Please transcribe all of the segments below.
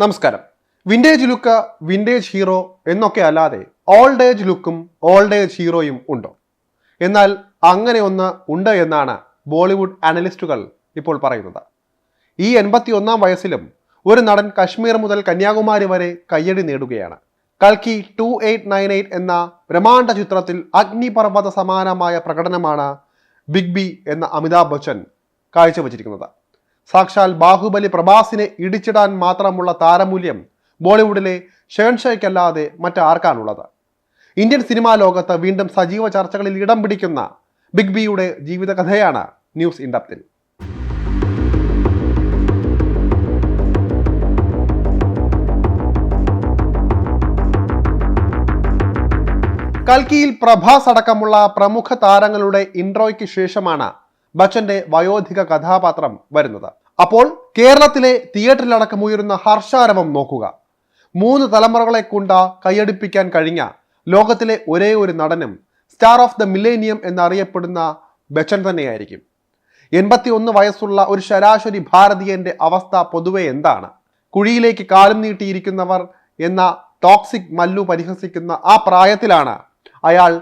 നമസ്കാരം. Vintage look vintage hero എന്നൊക്കെ അല്ലാതെ ഓൾഡ് ഏജ് ലുക്കും ഓൾഡ് ഏജ് ഹീറോയും ഉണ്ടോ? എന്നാൽ അങ്ങനെ ഒന്ന് ഉണ്ട് എന്നാണ് ബോളിവുഡ് അനലിസ്റ്റുകൾ ഇപ്പോൾ പറയുന്നത്. ഈ എൺപത്തി ഒന്നാം വയസ്സിലും ഒരു നടൻ കശ്മീർ മുതൽ കന്യാകുമാരി വരെ കയ്യടി നേടുകയാണ്. കൽക്കി ടു എയ്റ്റ് നയൻ എയ്റ്റ് എന്ന ബ്രഹ്മാണ്ഡ ചിത്രത്തിൽ അഗ്നിപർവത സമാനമായ പ്രകടനമാണ് ബിഗ് ബി എന്ന അമിതാഭ് ബച്ചൻ കാഴ്ചവെച്ചിരിക്കുന്നത്. സാക്ഷാൽ ബാഹുബലി പ്രഭാസിനെ ഇടിച്ചിടാൻ മാത്രമുള്ള താരമൂല്യം ബോളിവുഡിലെ ഷേൺഷയ്ക്കല്ലാതെ മറ്റാർക്കാണുള്ളത്. ഇന്ത്യൻ സിനിമാ ലോകത്ത് വീണ്ടും സജീവ ചർച്ചകളിൽ ഇടം പിടിക്കുന്ന ബിഗ് ബിയുടെ ജീവിതകഥയാണ് ന്യൂസ് ഇൻഡപ്തിൽ കൽക്കിയിൽ പ്രഭാസ് അടക്കമുള്ള പ്രമുഖ താരങ്ങളുടെ ഇൻട്രോയ്ക്ക് ശേഷമാണ് ബച്ചന്റെ വയോധിക കഥാപാത്രം വരുന്നത്. അപ്പോൾ കേരളത്തിലെ തിയേറ്ററിലടക്കം ഉയരുന്ന ഹർഷാരവം നോക്കുക. മൂന്ന് തലമുറകളെ കൊണ്ട കൈയടിപ്പിക്കാൻ കഴിഞ്ഞ ലോകത്തിലെ ഒരേ ഒരു നടനും സ്റ്റാർ ഓഫ് ദ മില്ലേനിയം എന്നറിയപ്പെടുന്ന ബച്ചൻ തന്നെയായിരിക്കും. എൺപത്തി ഒന്ന് വയസ്സുള്ള ഒരു ശരാശരി ഭാരതീയന്റെ അവസ്ഥ പൊതുവെ എന്താണ്? കുഴിയിലേക്ക് കാലും നീട്ടിയിരിക്കുന്നവർ എന്ന ടോക്സിക് മല്ലു പരിഹസിക്കുന്ന ആ പ്രായത്തിലാണ് അയാൾ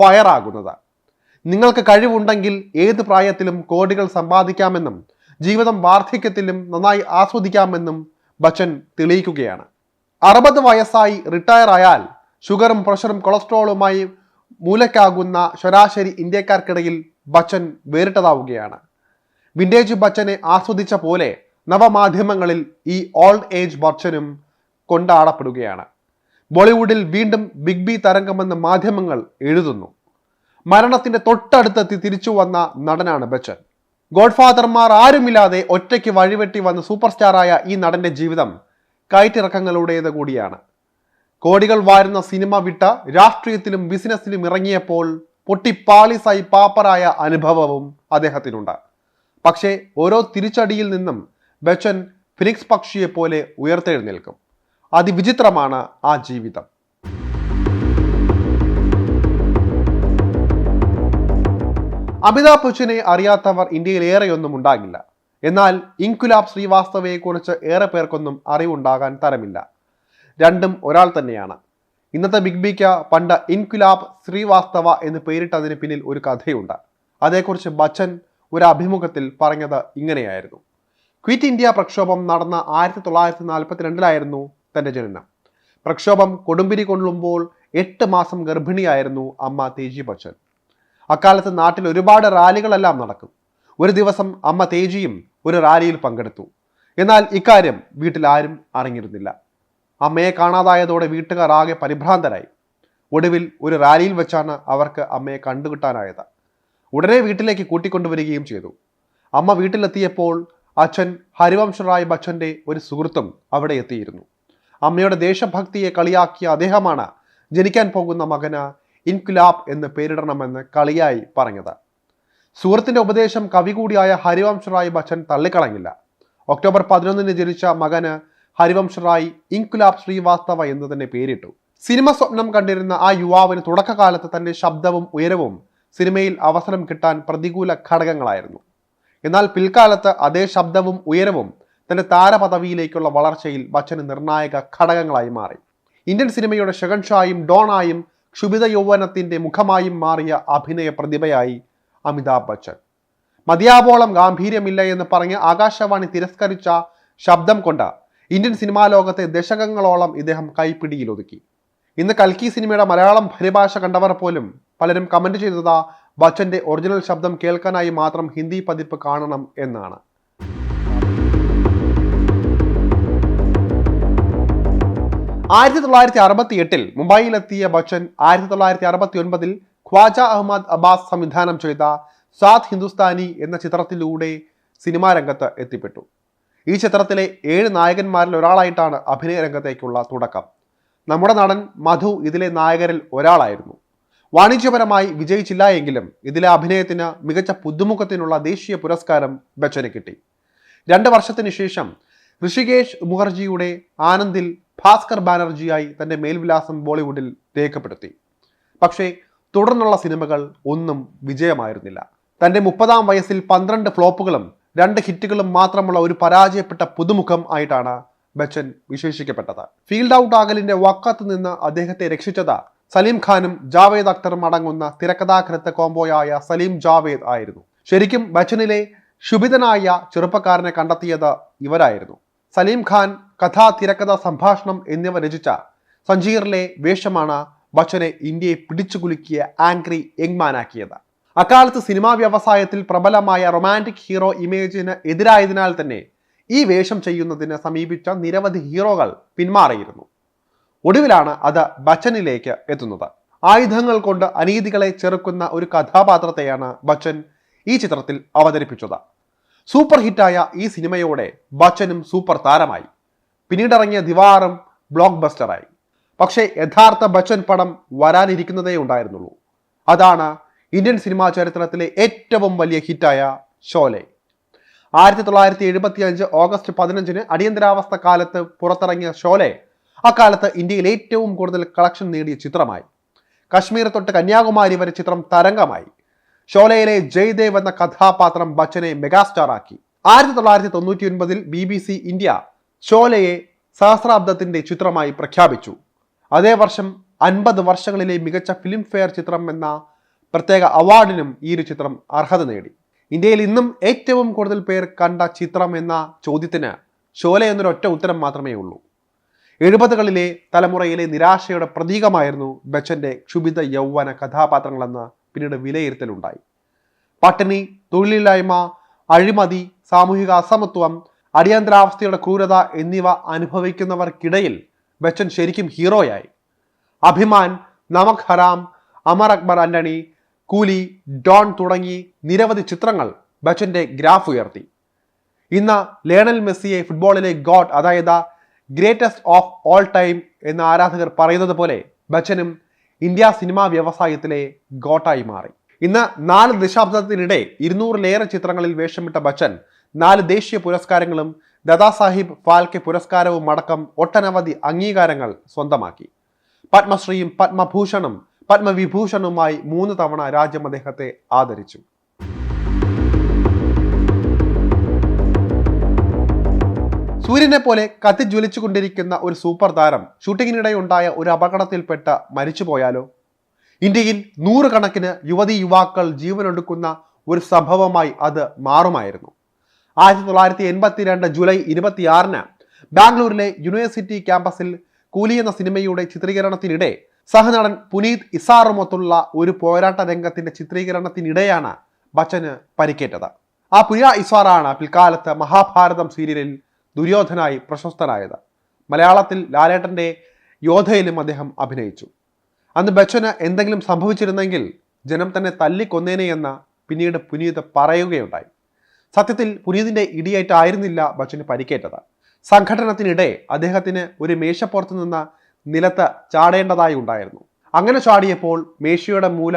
ഫയർ ആകുന്നത് നിങ്ങൾക്ക് കഴിവുണ്ടെങ്കിൽ ഏത് പ്രായത്തിലും കോടികൾ സമ്പാദിക്കാമെന്നും ജീവിതം വാർദ്ധക്യത്തിലും നന്നായി ആസ്വദിക്കാമെന്നും ബച്ചൻ തെളിയിക്കുകയാണ്. അറുപത് വയസ്സായി റിട്ടയർ ആയാൽ ഷുഗറും പ്രഷറും കൊളസ്ട്രോളുമായി മൂലക്കാകുന്ന ശരാശരി ഇന്ത്യക്കാർക്കിടയിൽ ബച്ചൻ വേറിട്ടതാവുകയാണ്. വിന്റേജ് ബച്ചനെ ആസ്വദിച്ച പോലെ നവമാധ്യമങ്ങളിൽ ഈ ഓൾഡ് ഏജ് ബച്ചനും കൊണ്ടാടപ്പെടുകയാണ്. ബോളിവുഡിൽ വീണ്ടും ബിഗ് ബി തരംഗമെന്ന് മാധ്യമങ്ങൾ എഴുതുന്നു. മരണത്തിന്റെ തൊട്ടടുത്തെത്തി തിരിച്ചു വന്ന നടനാണ് ബച്ചൻ. ഗോഡ്ഫാദർമാർ ആരുമില്ലാതെ ഒറ്റയ്ക്ക് വഴിവെട്ടി വന്ന സൂപ്പർ സ്റ്റാറായ ഈ നടന്റെ ജീവിതം കയറ്റിറക്കങ്ങളുടേത് കൂടിയാണ്. കോടികൾ വാരുന്ന സിനിമ വിട്ട രാഷ്ട്രീയത്തിലും ബിസിനസ്സിലും ഇറങ്ങിയപ്പോൾ പൊട്ടിപ്പാളിസായി പാപ്പറായ അനുഭവവും അദ്ദേഹത്തിനുണ്ട്. പക്ഷേ ഓരോ തിരിച്ചടിയിൽ നിന്നും ബച്ചൻ ഫിനിക്സ് പക്ഷിയെ പോലെ ഉയർത്തെഴുന്നേൽക്കും. അതിവിചിത്രമാണ് ആ ജീവിതം. അമിതാഭ് ബച്ചനെ അറിയാത്തവർ ഇന്ത്യയിൽ ഏറെയൊന്നും ഉണ്ടാകില്ല. എന്നാൽ ഇൻകുലാബ് ശ്രീവാസ്തവയെക്കുറിച്ച് ഏറെ പേർക്കൊന്നും അറിവുണ്ടാകാൻ തരമില്ല. രണ്ടും ഒരാൾ തന്നെയാണ്. ഇന്നത്തെ ബിഗ് ബിക്ക് പണ്ട് ഇൻകുലാബ് ശ്രീവാസ്തവ എന്ന് പേരിട്ടതിന് പിന്നിൽ ഒരു കഥയുണ്ട്. അതേക്കുറിച്ച് ബച്ചൻ ഒരു അഭിമുഖത്തിൽ പറഞ്ഞത് ഇങ്ങനെയായിരുന്നു. ക്വിറ്റ് ഇന്ത്യ പ്രക്ഷോഭം നടന്ന ആയിരത്തി തൊള്ളായിരത്തി നാൽപ്പത്തിരണ്ടിലായിരുന്നു തന്റെ ജനനം. പ്രക്ഷോഭം കൊടുമ്പിരി കൊള്ളുമ്പോൾ എട്ട് മാസം ഗർഭിണിയായിരുന്നു അമ്മ തേജി ബച്ചൻ. അക്കാലത്ത് നാട്ടിൽ ഒരുപാട് റാലികളെല്ലാം നടക്കും. ഒരു ദിവസം അമ്മ തേജിയും ഒരു റാലിയിൽ പങ്കെടുത്തു. എന്നാൽ ഇക്കാര്യം വീട്ടിൽ ആരും അറിഞ്ഞിരുന്നില്ല. അമ്മയെ കാണാതായതോടെ വീട്ടുകാർ ആകെ പരിഭ്രാന്തരായി. ഒടുവിൽ ഒരു റാലിയിൽ വെച്ചാണ് അവർക്ക് അമ്മയെ കണ്ടുകിട്ടാനായത്. ഉടനെ വീട്ടിലേക്ക് കൂട്ടിക്കൊണ്ടുവരികയും ചെയ്തു. അമ്മ വീട്ടിലെത്തിയപ്പോൾ അച്ഛൻ ഹരിവംശ റായ് ബച്ചന്റെ ഒരു സുഹൃത്തും അവിടെ എത്തിയിരുന്നു. അമ്മയുടെ ദേശഭക്തിയെ കളിയാക്കിയ അദ്ദേഹമാണ് ജനിക്കാൻ പോകുന്ന മകന് ഇൻകുലാബ് എന്ന് പേരിടണമെന്ന് കളിയായി പറഞ്ഞത്. സുഹൃത്തിന്റെ ഉപദേശം കവി കൂടിയായ ഹരിവംശ റായ് ബച്ചൻ തള്ളിക്കളഞ്ഞില്ല. ഒക്ടോബർ പതിനൊന്നിന് ജനിച്ച മകന് ഹരിവംശ റായ് ഇൻകുലാബ് ശ്രീവാസ്തവ എന്ന് തന്നെ പേരിട്ടു. സിനിമ സ്വപ്നം കണ്ടിരുന്ന ആ യുവാവിന് തുടക്കകാലത്ത് തന്റെ ശബ്ദവും ഉയരവും സിനിമയിൽ അവസരം കിട്ടാൻ പ്രതികൂല ഘടകങ്ങളായിരുന്നു. എന്നാൽ പിൽക്കാലത്ത് അതേ ശബ്ദവും ഉയരവും തന്റെ താരപദവിയിലേക്കുള്ള വളർച്ചയിൽ ബച്ചന് നിർണായക ഘടകങ്ങളായി മാറി. ഇന്ത്യൻ സിനിമയുടെ ഷെഗൻഷായും ഡോണായും ക്ഷുഭിത യൗവനത്തിന്റെ മുഖമായും മാറിയ അഭിനയ പ്രതിഭയായി അമിതാഭ് ബച്ചൻ. മതിയാവോളം ഗാംഭീര്യമില്ല എന്ന് പറഞ്ഞ് ആകാശവാണി തിരസ്കരിച്ച ശബ്ദം കൊണ്ട് ഇന്ത്യൻ സിനിമാ ലോകത്തെ ദശകങ്ങളോളം ഇദ്ദേഹം കൈപ്പിടിയിൽ ഒതുക്കി. ഇന്ന് കൽക്കി സിനിമയുടെ മലയാളം പരിഭാഷ കണ്ടവർ പോലും പലരും കമന്റ് ചെയ്തത് ബച്ചന്റെ ഒറിജിനൽ ശബ്ദം കേൾക്കാനായി മാത്രം ഹിന്ദി പതിപ്പ് കാണണം എന്നാണ്. ആയിരത്തി തൊള്ളായിരത്തി അറുപത്തി എട്ടിൽ മുംബൈയിലെത്തിയ ബച്ചൻ ആയിരത്തി തൊള്ളായിരത്തി അറുപത്തി ഒൻപതിൽ ഖ്വാജ അഹമ്മദ് അബ്ബാസ് സംവിധാനം ചെയ്ത സാത് ഹിന്ദുസ്ഥാനി എന്ന ചിത്രത്തിലൂടെ സിനിമാ രംഗത്ത് എത്തിപ്പെട്ടു. ഈ ചിത്രത്തിലെ ഏഴ് നായകന്മാരിൽ ഒരാളായിട്ടാണ് അഭിനയ രംഗത്തേക്കുള്ള തുടക്കം. നമ്മുടെ നടൻ മധു ഇതിലെ നായകരിൽ ഒരാളായിരുന്നു. വാണിജ്യപരമായി വിജയിച്ചില്ല എങ്കിലും ഇതിലെ അഭിനയത്തിന് മികച്ച പുതുമുഖത്തിനുള്ള ദേശീയ പുരസ്കാരം ബച്ചന് കിട്ടി. രണ്ട് വർഷത്തിന് ശേഷം ഋഷികേഷ് മുഖർജിയുടെ ആനന്ദിൽ ഭാസ്കർ ബാനർജിയായി തന്റെ മേൽവിലാസം ബോളിവുഡിൽ രേഖപ്പെടുത്തി. പക്ഷേ തുടർന്നുള്ള സിനിമകൾ ഒന്നും വിജയമായിരുന്നില്ല. തന്റെ മുപ്പതാം വയസ്സിൽ പന്ത്രണ്ട് ഫ്ലോപ്പുകളും രണ്ട് ഹിറ്റുകളും മാത്രമുള്ള ഒരു പരാജയപ്പെട്ട പുതുമുഖം ആയിട്ടാണ് ബച്ചൻ വിശേഷിക്കപ്പെട്ടത്. ഫീൽഡ് ഔട്ട് ആകലിന്റെ വക്കത്ത് നിന്ന് അദ്ദേഹത്തെ രക്ഷിച്ചത് സലീം ഖാനും ജാവേദ് അക്തറും അടങ്ങുന്ന തിരക്കഥാകൃത്ത കോംബോയായ സലീം ജാവേദ് ആയിരുന്നു. ശരിക്കും ബച്ചനിലെ ശുഭിതനായ ചെറുപ്പക്കാരനെ കണ്ടെത്തിയത് ഇവരായിരുന്നു. സലീം ഖാൻ കഥ തിരക്കഥ സംഭാഷണം എന്നിവ രചിച്ച സഞ്ജീറിലെ വേഷമാണ് ബച്ചനെ ഇന്ത്യയെ പിടിച്ചുകുലുക്കിയ ആംഗ്രി യങ്മാനാക്കിയത്. അക്കാലത്ത് സിനിമാ വ്യവസായത്തിൽ പ്രബലമായ റൊമാന്റിക് ഹീറോ ഇമേജിന് എതിരായതിനാൽ തന്നെ ഈ വേഷം ചെയ്യുന്നതിന് സമീപിച്ച നിരവധി ഹീറോകൾ പിന്മാറിയിരുന്നു. ഒടുവിലാണ് അത് ബച്ചനിലേക്ക് എത്തുന്നത്. ആയുധങ്ങൾ കൊണ്ട് അനീതികളെ ചെറുക്കുന്ന ഒരു കഥാപാത്രത്തെയാണ് ബച്ചൻ ഈ ചിത്രത്തിൽ അവതരിപ്പിച്ചത്. സൂപ്പർ ഹിറ്റായ ഈ സിനിമയോടെ ബച്ചനും സൂപ്പർ താരമായി. പിന്നീടിറങ്ങിയ ദിവാറും ബ്ലോക്ക് ബസ്റ്ററായി പക്ഷേ യഥാർത്ഥ ബച്ചൻ പടം വരാനിരിക്കുന്നതേ ഉണ്ടായിരുന്നുള്ളൂ. അതാണ് ഇന്ത്യൻ സിനിമാ ചരിത്രത്തിലെ ഏറ്റവും വലിയ ഹിറ്റായ ഷോലെ. ആയിരത്തി തൊള്ളായിരത്തി എഴുപത്തി അഞ്ച് ഓഗസ്റ്റ് പതിനഞ്ചിന് അടിയന്തരാവസ്ഥ കാലത്ത് പുറത്തിറങ്ങിയ ഷോലെ അക്കാലത്ത് ഇന്ത്യയിൽ ഏറ്റവും കൂടുതൽ കളക്ഷൻ നേടിയ ചിത്രമായി. കശ്മീർ തൊട്ട് കന്യാകുമാരി വരെ ചിത്രം തരംഗമായി. ഷോലയിലെ ജയ്ദേവ് എന്ന കഥാപാത്രം ബച്ചനെ മെഗാസ്റ്റാർ ആക്കി ആയിരത്തി തൊള്ളായിരത്തി തൊണ്ണൂറ്റി ഒൻപതിൽ ബി ബി സി ഇന്ത്യ ഷോലയെ സഹസ്രാബ്ദത്തിന്റെ ചിത്രമായി പ്രഖ്യാപിച്ചു. അതേ വർഷം അൻപത് വർഷങ്ങളിലെ മികച്ച ഫിലിം ഫെയർ ചിത്രം എന്ന പ്രത്യേക അവാർഡിനും ഈ ഒരു ചിത്രം അർഹത നേടി. ഇന്ത്യയിൽ ഇന്നും ഏറ്റവും കൂടുതൽ പേർ കണ്ട ചിത്രം എന്ന ചോദ്യത്തിന് ഷോല എന്നൊരൊറ്റ ഉത്തരം മാത്രമേ ഉള്ളൂ. എഴുപതുകളിലെ തലമുറയിലെ നിരാശയുടെ പ്രതീകമായിരുന്നു ബച്ചന്റെ ക്ഷുഭിത യൗവന കഥാപാത്രങ്ങളെന്ന് പിന്നീട് വിലയിരുത്തലുണ്ടായി. പട്ടിണി തൊഴിലില്ലായ്മ അഴിമതി സാമൂഹിക അസമത്വം അടിയന്തരാവസ്ഥയുടെ ക്രൂരത എന്നിവ അനുഭവിക്കുന്നവർക്കിടയിൽ ബച്ചൻ ശരിക്കും ഹീറോയായി. അഭിമാൻ നമക് ഹറാം അമർ അക്ബർ ആന്റണി കൂലി ഡോൺ തുടങ്ങി നിരവധി ചിത്രങ്ങൾ ബച്ചന്റെ ഗ്രാഫ് ഉയർത്തി. ഇന്ന് ലേണൽ മെസ്സിയെ ഫുട്ബോളിലെ ഗോഡ് അതായത് ഗ്രേറ്റസ്റ്റ് ഓഫ് ഓൾ ടൈം എന്ന ആരാധകർ പറയുന്നത് പോലെ ബച്ചനും ഇന്ത്യ സിനിമാ വ്യവസായത്തിലെ ഗോട്ടായി മാറി. ഇന്ന് നാല് ദശാബ്ദത്തിനിടെ ഇരുന്നൂറിലേറെ ചിത്രങ്ങളിൽ വേഷമിട്ട ബച്ചൻ നാല് ദേശീയ പുരസ്കാരങ്ങളും ദദാസാഹിബ് ഫാൽക്കെ പുരസ്കാരവും അടക്കം ഒട്ടനവധി അംഗീകാരങ്ങൾ സ്വന്തമാക്കി. പത്മശ്രീയും പത്മഭൂഷണും പത്മവിഭൂഷണുമായി മൂന്ന് തവണ രാജ്യം അദ്ദേഹത്തെ ആദരിച്ചു. സൂര്യനെ പോലെ കത്തിജ്വലിച്ചുകൊണ്ടിരിക്കുന്ന ഒരു സൂപ്പർ താരം ഷൂട്ടിങ്ങിനിടെ ഉണ്ടായ ഒരു അപകടത്തിൽപ്പെട്ട് മരിച്ചുപോയാലോ ഇന്ത്യയിൽ നൂറുകണക്കിന് യുവതി യുവാക്കൾ ജീവനൊടുക്കുന്ന ഒരു സംഭവമായി അത് മാറുമായിരുന്നു. ആയിരത്തി തൊള്ളായിരത്തി എൺപത്തിരണ്ട് ജൂലൈ ഇരുപത്തിയാറിന് ബാംഗ്ലൂരിലെ യൂണിവേഴ്സിറ്റി ക്യാമ്പസിൽ കൂലി എന്ന സിനിമയുടെ ചിത്രീകരണത്തിനിടെ സഹനടൻ പുനീത് ഇസാറുമൊത്തുള്ള ഒരു പോരാട്ട രംഗത്തിന്റെ ചിത്രീകരണത്തിനിടെയാണ് ബച്ചന് പരിക്കേറ്റത്. ആ പുയ ഇസാറാണ് പിൽക്കാലത്ത് മഹാഭാരതം സീരിയലിൽ ദുര്യോധനായി പ്രശസ്തനായത്. മലയാളത്തിൽ ലാലേട്ടന്റെ യോധയിലും അദ്ദേഹം അഭിനയിച്ചു. അന്ന് ബച്ചന് എന്തെങ്കിലും സംഭവിച്ചിരുന്നെങ്കിൽ ജനം തന്നെ തല്ലിക്കൊന്നേനെ എന്ന പിന്നീട് പുനീത് പറയുകയുണ്ടായി. സത്യത്തിൽ പുനീതിന്റെ ഇടിയേറ്റായിരുന്നില്ല ബച്ചന് പരിക്കേറ്റത്. സംഘടനത്തിനിടെ അദ്ദേഹത്തിന് ഒരു മേശപ്പുറത്ത് നിന്ന് നിലത്ത് ചാടേണ്ടതായി ഉണ്ടായിരുന്നു. അങ്ങനെ ചാടിയപ്പോൾ മേശയുടെ മൂല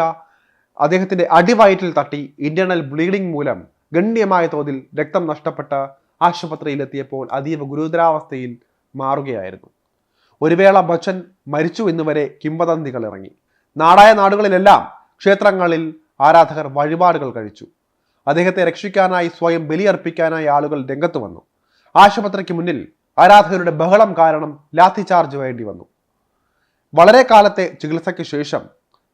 അദ്ദേഹത്തിന്റെ അടിവയറ്റിൽ തട്ടി ഇന്റേണൽ ബ്ലീഡിംഗ് മൂലം ഗണ്യമായ തോതിൽ രക്തം നഷ്ടപ്പെട്ട് ആശുപത്രിയിലെത്തിയപ്പോൾ അതീവ ഗുരുതരാവസ്ഥയിൽ മാറുകയായിരുന്നു. ഒരു വേള ബച്ചൻ മരിച്ചു എന്നുവരെ കിംവദന്തികൾ ഇറങ്ങി. നാടായ നാടുകളിലെല്ലാം ക്ഷേത്രങ്ങളിൽ ആരാധകർ വഴിപാടുകൾ കഴിച്ചു. അദ്ദേഹത്തെ രക്ഷിക്കാനായി സ്വയം ബലിയർപ്പിക്കാനായി ആളുകൾ രംഗത്ത് വന്നു. ആശുപത്രിക്ക് മുന്നിൽ ആരാധകരുടെ ബഹളം കാരണം ലാത്തി ചാർജ് വേണ്ടി വന്നു. വളരെ കാലത്തെ ചികിത്സയ്ക്ക് ശേഷം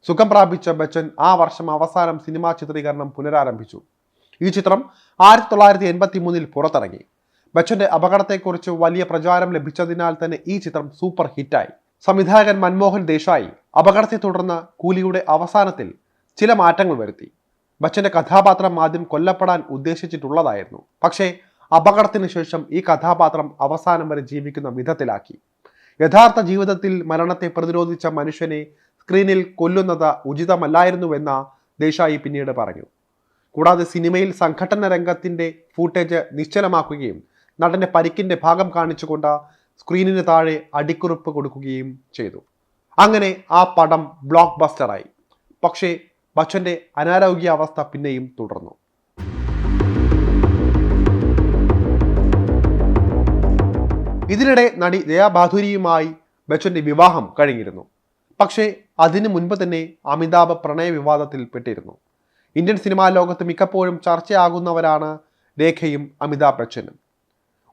സുഖം പ്രാപിച്ച ബച്ചൻ ആ വർഷം അവസാനം സിനിമാ ചിത്രീകരണം പുനരാരംഭിച്ചു. ഈ ചിത്രം ആയിരത്തി തൊള്ളായിരത്തി എൺപത്തി മൂന്നിൽ പുറത്തിറങ്ങി. ബച്ചന്റെ അപകടത്തെക്കുറിച്ച് വലിയ പ്രചാരം ലഭിച്ചതിനാൽ തന്നെ ഈ ചിത്രം സൂപ്പർ ഹിറ്റായി. സംവിധായകൻ മൻമോഹൻ ദേശായി അപകടത്തെ തുടർന്ന് കൂലിയുടെ അവസാനത്തിൽ ചില മാറ്റങ്ങൾ വരുത്തി. ബച്ചന്റെ കഥാപാത്രം ആദ്യം കൊല്ലപ്പെടാൻ ഉദ്ദേശിച്ചിട്ടുള്ളതായിരുന്നു. പക്ഷേ അപകടത്തിന് ശേഷം ഈ കഥാപാത്രം അവസാനം വരെ ജീവിക്കുന്ന വിധത്തിലാക്കി. യഥാർത്ഥ ജീവിതത്തിൽ മരണത്തെ പ്രതിരോധിച്ച മനുഷ്യനെ സ്ക്രീനിൽ കൊല്ലുന്നത് ഉചിതമല്ലായിരുന്നുവെന്ന ദേശായി പിന്നീട് പറഞ്ഞു. കൂടാതെ സിനിമയിൽ സംഘടന രംഗത്തിന്റെ ഫൂട്ടേജ് നിശ്ചലമാക്കുകയും നടന്റെ പരിക്കിന്റെ ഭാഗം കാണിച്ചുകൊണ്ട് സ്ക്രീനിന് താഴെ അടിക്കുറിപ്പ് കൊടുക്കുകയും ചെയ്തു. അങ്ങനെ ആ പടം ബ്ലോക്ക് ബസ്റ്ററായി പക്ഷേ ബച്ചന്റെ അനാരോഗ്യാവസ്ഥ പിന്നെയും തുടർന്നു. ഇതിനിടെ നടി ദയാബാധുരിയുമായി ബച്ചന്റെ വിവാഹം കഴിഞ്ഞിരുന്നു. പക്ഷേ അതിനു മുൻപ് തന്നെ അമിതാഭ് പ്രണയ വിവാദത്തിൽ പെട്ടിരുന്നു ഇന്ത്യൻ സിനിമാ ലോകത്ത് മിക്കപ്പോഴും ചർച്ചയാകുന്നവരാണ് രേഖയും അമിതാഭ് ബച്ചനും.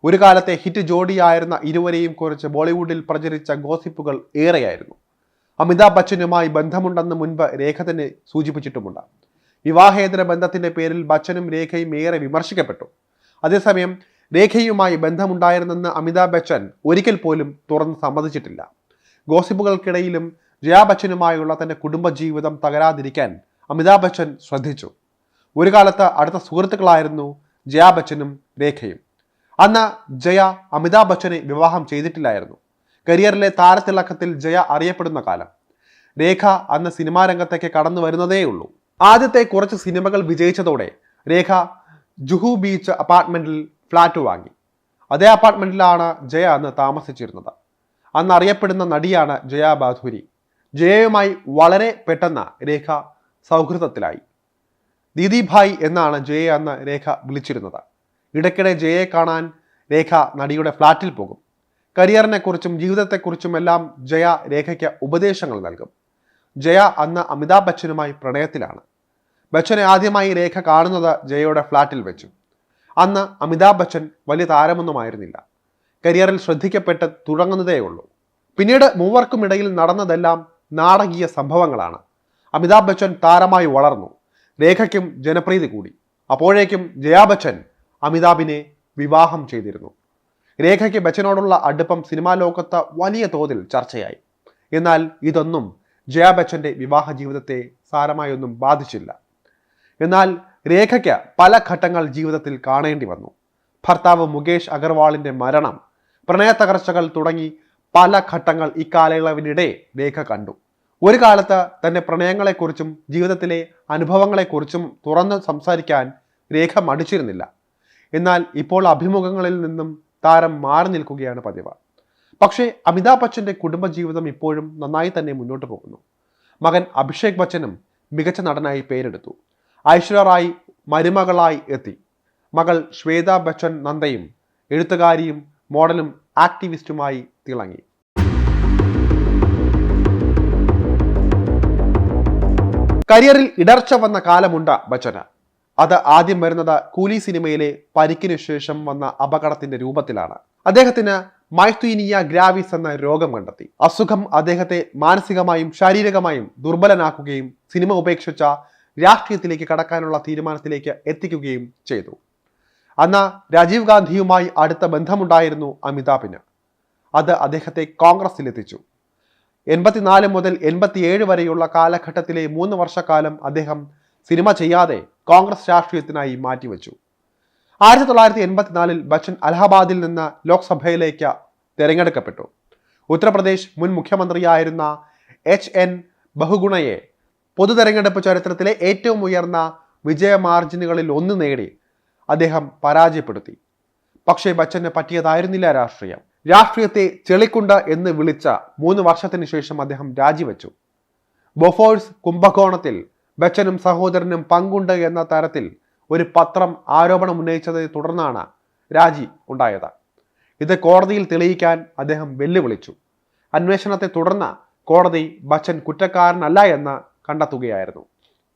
ഒരു കാലത്തെ ഹിറ്റ് ജോഡിയായിരുന്ന ഇരുവരെയും കുറിച്ച് ബോളിവുഡിൽ പ്രചരിച്ച ഗോസിപ്പുകൾ ഏറെയായിരുന്നു. അമിതാഭ് ബച്ചനുമായി ബന്ധമുണ്ടെന്ന് മുൻപ് രേഖ തന്നെ സൂചിപ്പിച്ചിട്ടുമുണ്ട്. വിവാഹേതര ബന്ധത്തിന്റെ പേരിൽ ബച്ചനും രേഖയും ഏറെ വിമർശിക്കപ്പെട്ടു. അതേസമയം രേഖയുമായി ബന്ധമുണ്ടായിരുന്നെന്ന് അമിതാഭ് ബച്ചൻ ഒരിക്കൽ പോലും തുറന്ന് സമ്മതിച്ചിട്ടില്ല. ഗോസിപ്പുകൾക്കിടയിലും ജയാ ബച്ചനുമായുള്ള തന്റെ കുടുംബജീവിതം തകരാതിരിക്കാൻ അമിതാഭ് ബച്ചൻ ശ്രദ്ധിച്ചു. ഒരു കാലത്ത് അടുത്ത സുഹൃത്തുക്കളായിരുന്നു ജയാ ബച്ചനും രേഖയും. അന്ന് ജയ അമിതാഭ് ബച്ചനെ വിവാഹം ചെയ്തിട്ടില്ലായിരുന്നു. കരിയറിലെ താരത്തിളക്കത്തിൽ ജയ അറിയപ്പെടുന്ന കാലം. രേഖ അന്ന് സിനിമാ രംഗത്തേക്ക് കടന്നു വരുന്നതേയുള്ളൂ. ആദ്യത്തെ കുറച്ച് സിനിമകൾ വിജയിച്ചതോടെ രേഖ ജുഹു ബീച്ച് അപ്പാർട്ട്മെന്റിൽ ഫ്ലാറ്റ് വാങ്ങി. അതേ അപ്പാർട്ട്മെന്റിലാണ് ജയ അന്ന് താമസിച്ചിരുന്നത്. അന്ന് അറിയപ്പെടുന്ന നടിയാണ് ജയ ബാധുരി. ജയയുമായി വളരെ പെട്ടെന്ന് രേഖ സൗഹൃദത്തിലായി. ദീദിഭായ് എന്നാണ് ജയയെ അന്ന് രേഖ വിളിച്ചിരുന്നത്. ഇടയ്ക്കിടെ ജയയെ കാണാൻ രേഖ നടിയുടെ ഫ്ലാറ്റിൽ പോകും. കരിയറിനെക്കുറിച്ചും ജീവിതത്തെക്കുറിച്ചും എല്ലാം ജയ രേഖയ്ക്ക് ഉപദേശങ്ങൾ നൽകും. ജയ അന്ന് അമിതാഭ് ബച്ചനുമായി പ്രണയത്തിലാണ്. ബച്ചനെ ആദ്യമായി രേഖ കാണുന്നത് ജയയുടെ ഫ്ലാറ്റിൽ വെച്ചു. അന്ന് അമിതാഭ് ബച്ചൻ വലിയ താരമൊന്നുമായിരുന്നില്ല. കരിയറിൽ ശ്രദ്ധിക്കപ്പെട്ട് തുടങ്ങുന്നതേയുള്ളൂ. പിന്നീട് മൂവർക്കും ഇടയിൽ നടന്നതെല്ലാം നാടകീയ സംഭവങ്ങളാണ്. അമിതാഭ് ബച്ചൻ താരമായി വളർന്നു. രേഖയ്ക്കും ജനപ്രീതി കൂടി. അപ്പോഴേക്കും ജയാ ബച്ചൻ അമിതാഭിനെ വിവാഹം ചെയ്തിരുന്നു. രേഖയ്ക്ക് ബച്ചനോടുള്ള അടുപ്പം സിനിമാ ലോകത്ത് വലിയ തോതിൽ ചർച്ചയായി. എന്നാൽ ഇതൊന്നും ജയാ ബച്ചന്റെ വിവാഹ ജീവിതത്തെ സാരമായൊന്നും ബാധിച്ചില്ല. എന്നാൽ രേഖയ്ക്ക് പല ഘട്ടങ്ങൾ ജീവിതത്തിൽ കാണേണ്ടി വന്നു. ഭർത്താവ് മുകേഷ് അഗർവാളിന്റെ മരണം പ്രണയ തകർച്ചകൾ തുടങ്ങി പല ഘട്ടങ്ങൾ ഇക്കാലയളവിനിടെ രേഖ കണ്ടു. ഒരു കാലത്ത് തന്റെ പ്രണയങ്ങളെക്കുറിച്ചും ജീവിതത്തിലെ അനുഭവങ്ങളെക്കുറിച്ചും തുറന്ന് സംസാരിക്കാൻ രേഖ മടിച്ചിരുന്നില്ല. എന്നാൽ ഇപ്പോൾ അഭിമുഖങ്ങളിൽ നിന്നും താരം മാറി നിൽക്കുകയാണ് പതിവ്. പക്ഷേ അമിതാഭ് ബച്ചന്റെ കുടുംബജീവിതം ഇപ്പോഴും നന്നായി തന്നെ മുന്നോട്ട് പോകുന്നു. മകൻ അഭിഷേക് ബച്ചനും മികച്ച നടനായി പേരെടുത്തു. ഐശ്വര്യ റായ് മരുമകളായി എത്തി. മകൾ ശ്വേത ബച്ചൻ നന്ദയും എഴുത്തുകാരിയും മോഡലും ആക്ടിവിസ്റ്റുമായി തിളങ്ങി. കരിയറിൽ ഇടർച്ച വന്ന കാലമുണ്ട ബച്ചന്. അത് ആദ്യം വരുന്നത് കൂലി സിനിമയിലെ പരിക്കിനു ശേഷം വന്ന അപകടത്തിന്റെ രൂപത്തിലാണ്. അദ്ദേഹത്തിന് മൈസ്തുനിയ ഗ്രാവിസ് എന്ന രോഗം കണ്ടെത്തി. അസുഖം അദ്ദേഹത്തെ മാനസികമായും ശാരീരികമായും ദുർബലനാക്കുകയും സിനിമ ഉപേക്ഷിച്ച രാഷ്ട്രീയത്തിലേക്ക് കടക്കാനുള്ള തീരുമാനത്തിലേക്ക് എത്തിക്കുകയും ചെയ്തു. അന്ന് രാജീവ് ഗാന്ധിയുമായി അടുത്ത ബന്ധമുണ്ടായിരുന്നു അമിതാഭിന്. അത് അദ്ദേഹത്തെ കോൺഗ്രസിലെത്തിച്ചു എൺപത്തിനാല് മുതൽ എൺപത്തിയേഴ് വരെയുള്ള കാലഘട്ടത്തിലെ മൂന്ന് വർഷക്കാലം അദ്ദേഹം സിനിമ ചെയ്യാതെ കോൺഗ്രസ് രാഷ്ട്രീയത്തിനായി മാറ്റിവെച്ചു. ആയിരത്തി തൊള്ളായിരത്തി എൺപത്തിനാലിൽ ബച്ചൻ അലഹബാദിൽ നിന്ന് ലോക്സഭയിലേക്ക് തിരഞ്ഞെടുക്കപ്പെട്ടു. ഉത്തർപ്രദേശ് മുൻ മുഖ്യമന്ത്രിയായിരുന്ന എച്ച് എൻ ബഹുഗുണയെ പൊതു തെരഞ്ഞെടുപ്പ് ചരിത്രത്തിലെ ഏറ്റവും ഉയർന്ന വിജയ മാർജിനുകളിൽ ഒന്ന് നേടി അദ്ദേഹം പരാജയപ്പെടുത്തി. പക്ഷേ ബച്ചന് പറ്റിയതായിരുന്നില്ല രാഷ്ട്രീയം. രാഷ്ട്രീയത്തെ ചെളിക്കുണ്ട എന്ന് വിളിച്ച മൂന്ന് വർഷത്തിന് ശേഷം അദ്ദേഹം രാജിവെച്ചു. ബൊഫോഴ്സ് കുംഭകോണത്തിൽ ബച്ചനും സഹോദരനും പങ്കുണ്ട് എന്ന തരത്തിൽ ഒരു പത്രം ആരോപണം ഉന്നയിച്ചതിനെ തുടർന്നാണ് രാജി ഉണ്ടായത്. ഇത് കോടതിയിൽ തെളിയിക്കാൻ അദ്ദേഹം വെല്ലുവിളിച്ചു. അന്വേഷണത്തെ തുടർന്ന് കോടതി ബച്ചൻ കുറ്റക്കാരനല്ല എന്ന് കണ്ടെത്തുകയായിരുന്നു.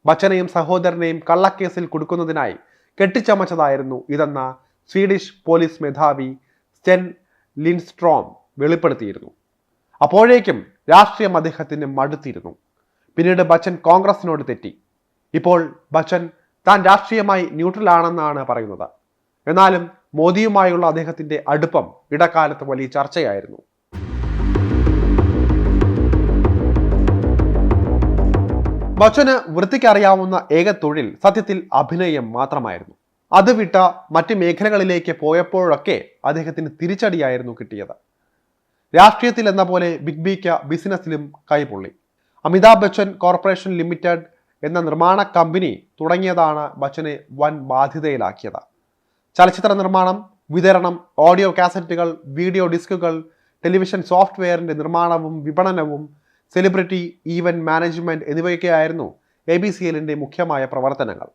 ബച്ചനെയും സഹോദരനെയും കള്ളക്കേസിൽ കൊടുക്കുന്നതിനായി കെട്ടിച്ചമച്ചതായിരുന്നു ഇതെന്ന സ്വീഡിഷ് പോലീസ് മേധാവി സ്റ്റെൻ ലിൻസ്ട്രോം വെളിപ്പെടുത്തിയിരുന്നു. അപ്പോഴേക്കും രാഷ്ട്രീയം അദ്ദേഹത്തിന് മടുത്തിരുന്നു. പിന്നീട് ബച്ചൻ കോൺഗ്രസിനോട് തെറ്റി. ഇപ്പോൾ ബച്ചൻ താൻ രാഷ്ട്രീയമായി ന്യൂട്രൽ ആണെന്നാണ് പറയുന്നത്. എന്നാലും മോദിയുമായുള്ള അദ്ദേഹത്തിന്റെ അടുപ്പം ഇടക്കാലത്ത് വലിയ ചർച്ചയായിരുന്നു. ബച്ചന് വൃത്തിക്കറിയാവുന്ന ഏക തൊഴിൽ സത്യത്തിൽ അഭിനയം മാത്രമായിരുന്നു. അത് വിട്ട മറ്റ് മേഖലകളിലേക്ക് പോയപ്പോഴൊക്കെ അദ്ദേഹത്തിന് തിരിച്ചടിയായിരുന്നു കിട്ടിയത്. രാഷ്ട്രീയത്തിൽ എന്ന പോലെ ബിഗ് ബിക്ക് ബിസിനസ്സിലും കൈപൊള്ളി അമിതാഭ് ബച്ചൻ കോർപ്പറേഷൻ ലിമിറ്റഡ് എന്ന നിർമ്മാണ കമ്പനി തുടങ്ങിയതാണ് ബച്ചനെ വൻ ബാധ്യതയിലാക്കിയത്. ചലച്ചിത്ര നിർമ്മാണം വിതരണം ഓഡിയോ കാസറ്റുകൾ വീഡിയോ ഡിസ്കുകൾ ടെലിവിഷൻ സോഫ്റ്റ്വെയറിന്റെ നിർമ്മാണവും വിപണനവും സെലിബ്രിറ്റി ഈവന്റ് മാനേജ്മെന്റ് എന്നിവയൊക്കെയായിരുന്നു എ ബി സി എല്ലിന്റെ മുഖ്യമായ പ്രവർത്തനങ്ങൾ.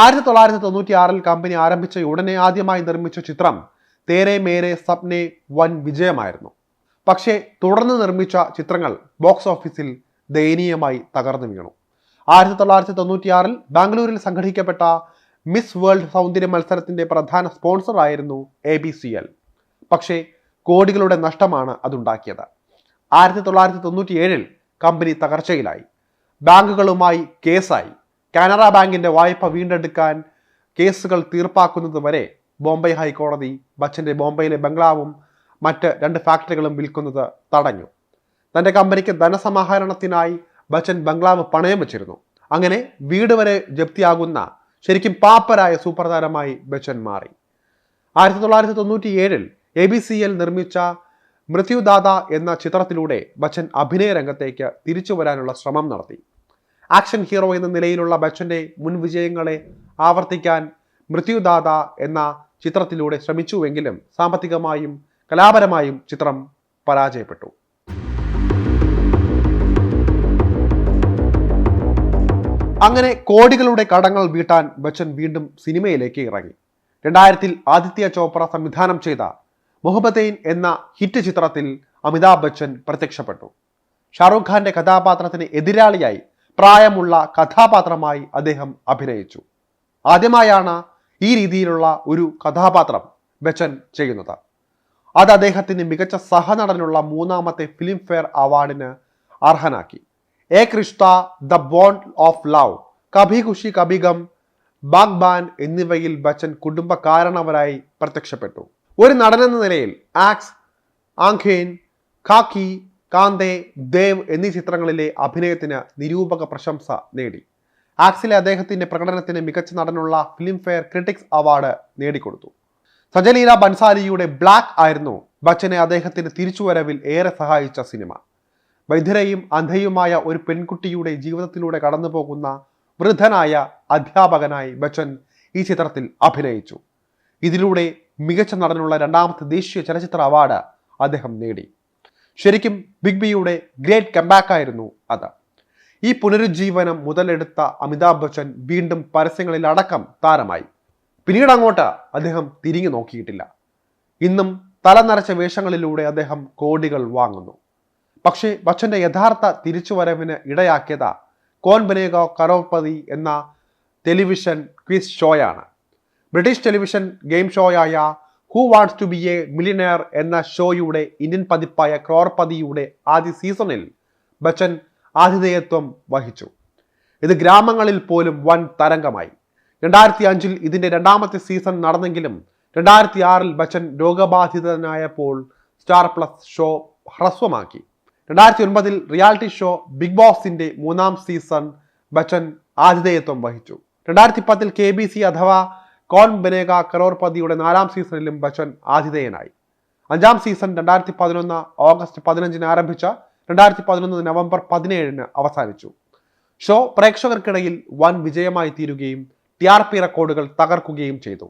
ആയിരത്തി തൊള്ളായിരത്തി തൊണ്ണൂറ്റി ആറിൽ കമ്പനി ആരംഭിച്ച ഉടനെ ആദ്യമായി നിർമ്മിച്ച ചിത്രം തേരെ മേരെ സപ്നെ വൻ വിജയമായിരുന്നു. പക്ഷേ തുടർന്ന് നിർമ്മിച്ച ചിത്രങ്ങൾ ബോക്സ് ഓഫീസിൽ ദയനീയമായി തകർന്നു വീണു. ആയിരത്തി തൊള്ളായിരത്തി തൊണ്ണൂറ്റിയാറിൽ ബാംഗ്ലൂരിൽ സംഘടിക്കപ്പെട്ട മിസ് വേൾഡ് സൗന്ദര്യ മത്സരത്തിന്റെ പ്രധാന സ്പോൺസർ ആയിരുന്നു എ ബി സി എൽ പക്ഷേ കോടികളുടെ നഷ്ടമാണ് അതുണ്ടാക്കിയത്. ആയിരത്തി തൊള്ളായിരത്തി തൊണ്ണൂറ്റി ഏഴിൽ കമ്പനി തകർച്ചയിലായി. ബാങ്കുകളുമായി കേസായി. കാനറ ബാങ്കിന്റെ വായ്പ വീണ്ടെടുക്കാൻ കേസുകൾ തീർപ്പാക്കുന്നത് വരെ ബോംബെ ഹൈക്കോടതി ബച്ചന്റെ ബോംബെയിലെ ബംഗ്ലാവും മറ്റ് രണ്ട് ഫാക്ടറികളും വിൽക്കുന്നത് തടഞ്ഞു. തന്റെ കമ്പനിക്ക് ധനസമാഹരണത്തിനായി ബച്ചൻ ബംഗ്ലാവ് പണയം വെച്ചിരുന്നു. അങ്ങനെ വീട് വരെ ജപ്തിയാകുന്ന ശരിക്കും പാപ്പരായ സൂപ്പർതാരമായി ബച്ചൻ മാറി. ആയിരത്തി തൊള്ളായിരത്തി തൊണ്ണൂറ്റി ഏഴിൽ എ ബി സി എൽ നിർമ്മിച്ച മൃത്യുദാത എന്ന ചിത്രത്തിലൂടെ ബച്ചൻ അഭിനയ രംഗത്തേക്ക് തിരിച്ചു വരാനുള്ള ശ്രമം നടത്തി. ആക്ഷൻ ഹീറോ എന്ന നിലയിലുള്ള ബച്ചന്റെ മുൻ വിജയങ്ങളെ ആവർത്തിക്കാൻ മൃത്യുദാത എന്ന ചിത്രത്തിലൂടെ ശ്രമിച്ചുവെങ്കിലും സാമ്പത്തികമായും കലാപരമായും ചിത്രം പരാജയപ്പെട്ടു. അങ്ങനെ കോടികളുടെ കടങ്ങൾ വീട്ടാൻ ബച്ചൻ വീണ്ടും സിനിമയിലേക്ക് ഇറങ്ങി. രണ്ടായിരത്തിൽ ആദിത്യ ചോപ്ര സംവിധാനം ചെയ്ത മുഹബത്തൈൻ എന്ന ഹിറ്റ് ചിത്രത്തിൽ അമിതാഭ് ബച്ചൻ പ്രത്യക്ഷപ്പെട്ടു. ഷാറൂഖ് ഖാന്റെ കഥാപാത്രത്തിന് എതിരാളിയായി പ്രായമുള്ള കഥാപാത്രമായി അദ്ദേഹം അഭിനയിച്ചു. ആദ്യമായാണ് ഈ രീതിയിലുള്ള ഒരു കഥാപാത്രം ബച്ചൻ ചെയ്യുന്നത്. അത് അദ്ദേഹത്തിന് മികച്ച സഹനടനുള്ള മൂന്നാമത്തെ ഫിലിം ഫെയർ അവാർഡിന് അർഹനാക്കി. എ Krishna the bond of love Kabhi Khushi Kabhie Gham Baghban എന്നിവയിൽ ബച്ചൻ കുടുംബകാരണവരായി പ്രത്യക്ഷപ്പെട്ടു. ഒരു നടനെന്ന നിലയിൽ ആക്സ് ആംഖേൻ കാക്കി കാന്തേ ദേവ് എന്നീ ചിത്രങ്ങളിലെ അഭിനയത്തിന് നിരൂപക പ്രശംസ നേടി. ആക്സിലെ അദ്ദേഹത്തിന്റെ പ്രകടനത്തിന് മികച്ച നടനുള്ള ഫിലിം ഫെയർ ക്രിട്ടിക്സ് അവാർഡ് നേടിക്കൊടുത്തു. സജലീല ബൻസാലിയുടെ ബ്ലാക്ക് ആയിരുന്നു ബച്ചനെ അദ്ദേഹത്തിന്റെ തിരിച്ചുവരവിൽ ഏറെ സഹായിച്ച സിനിമ. വൈദ്യരെയും അന്ധയുമായ ഒരു പെൺകുട്ടിയുടെ ജീവിതത്തിലൂടെ കടന്നുപോകുന്ന വൃദ്ധനായ അധ്യാപകനായി ബച്ചൻ ഈ ചിത്രത്തിൽ അഭിനയിച്ചു. ഇതിലൂടെ മികച്ച നടനുള്ള രണ്ടാമത്തെ ദേശീയ ചലച്ചിത്ര അവാർഡ് അദ്ദേഹം നേടി. ശരിക്കും ബിഗ് ബിയുടെ ഗ്രേറ്റ് കംബാക്ക് ആയിരുന്നു അത്. ഈ പുനരുജ്ജീവനം മുതലെടുത്ത അമിതാഭ് ബച്ചൻ വീണ്ടും പരസ്യങ്ങളിൽ അടക്കം താരമായി. പിന്നീട് അങ്ങോട്ട് അദ്ദേഹം തിരിഞ്ഞു നോക്കിയിട്ടില്ല. ഇന്നും തല നിറച്ച വേഷങ്ങളിലൂടെ അദ്ദേഹം കോടികൾ വാങ്ങുന്നു. പക്ഷേ ബച്ചന്റെ യഥാർത്ഥ തിരിച്ചുവരവിന് ഇടയാക്കിയത് കോൻ ബനേഗ കരോപ്പതി എന്ന ടെലിവിഷൻ ക്വിസ് ഷോയാണ്. British television game ഷോയായ who wants to be a millionaire എന്ന ഷോയുടെ ഇന്ത്യൻ പതിപ്പായ ക്രോർപതിയുടെ ആദ്യ സീസണിൽ ബച്ചൻ ആതിഥേയത്വം വഹിച്ചു. ഇത് ഗ്രാമങ്ങളിൽ പോലും വൻ തരംഗമായി. രണ്ടായിരത്തി അഞ്ചിൽ ഇതിന്റെ രണ്ടാമത്തെ സീസൺ നടന്നെങ്കിലും രണ്ടായിരത്തി ആറിൽ ബച്ചൻ രോഗബാധിതനായപ്പോൾ സ്റ്റാർ പ്ലസ് ഷോ ഹ്രസ്വമാക്കി. രണ്ടായിരത്തി ഒൻപതിൽ റിയാലിറ്റി ഷോ ബിഗ് ബോസിന്റെ മൂന്നാം സീസൺ ബച്ചൻ ആതിഥേയത്വം വഹിച്ചു. രണ്ടായിരത്തി പത്തിൽ കെ ബി സി അഥവാ കോൺ ബനേഗ കരോർപതിയുടെ നാലാം സീസണിലും ബച്ചൻ ആതിഥേയനായി. അഞ്ചാം സീസൺ രണ്ടായിരത്തി പതിനൊന്ന് ഓഗസ്റ്റ് പതിനഞ്ചിന് ആരംഭിച്ച രണ്ടായിരത്തി പതിനൊന്ന് നവംബർ പതിനേഴിന് അവസാനിച്ചു. ഷോ പ്രേക്ഷകർക്കിടയിൽ വൻ വിജയമായി തീരുകയും ടി ആർ പി റെക്കോർഡുകൾ തകർക്കുകയും ചെയ്തു.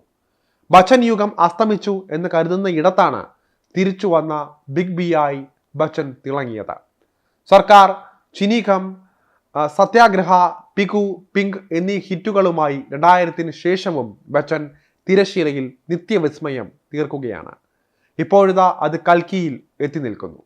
ബച്ചൻ യുഗം അസ്തമിച്ചു എന്ന് കരുതുന്ന ഇടത്താണ് തിരിച്ചു വന്ന ബിഗ് ബി ആയി ബച്ചൻ തിളങ്ങിയത്. സർക്കാർ ചിനീകം ആ, സത്യാഗ്രഹ പികു പിങ്ക് എന്നീ ഹിറ്റുകളുമായി രണ്ടായിരത്തിന് ശേഷവും ബച്ചൻ തിരശ്ശീലയിൽ നിത്യവിസ്മയം തീർക്കുകയാണ്. ഇപ്പോഴിതാ അത് കൽക്കിയിൽ എത്തി നിൽക്കുന്നു.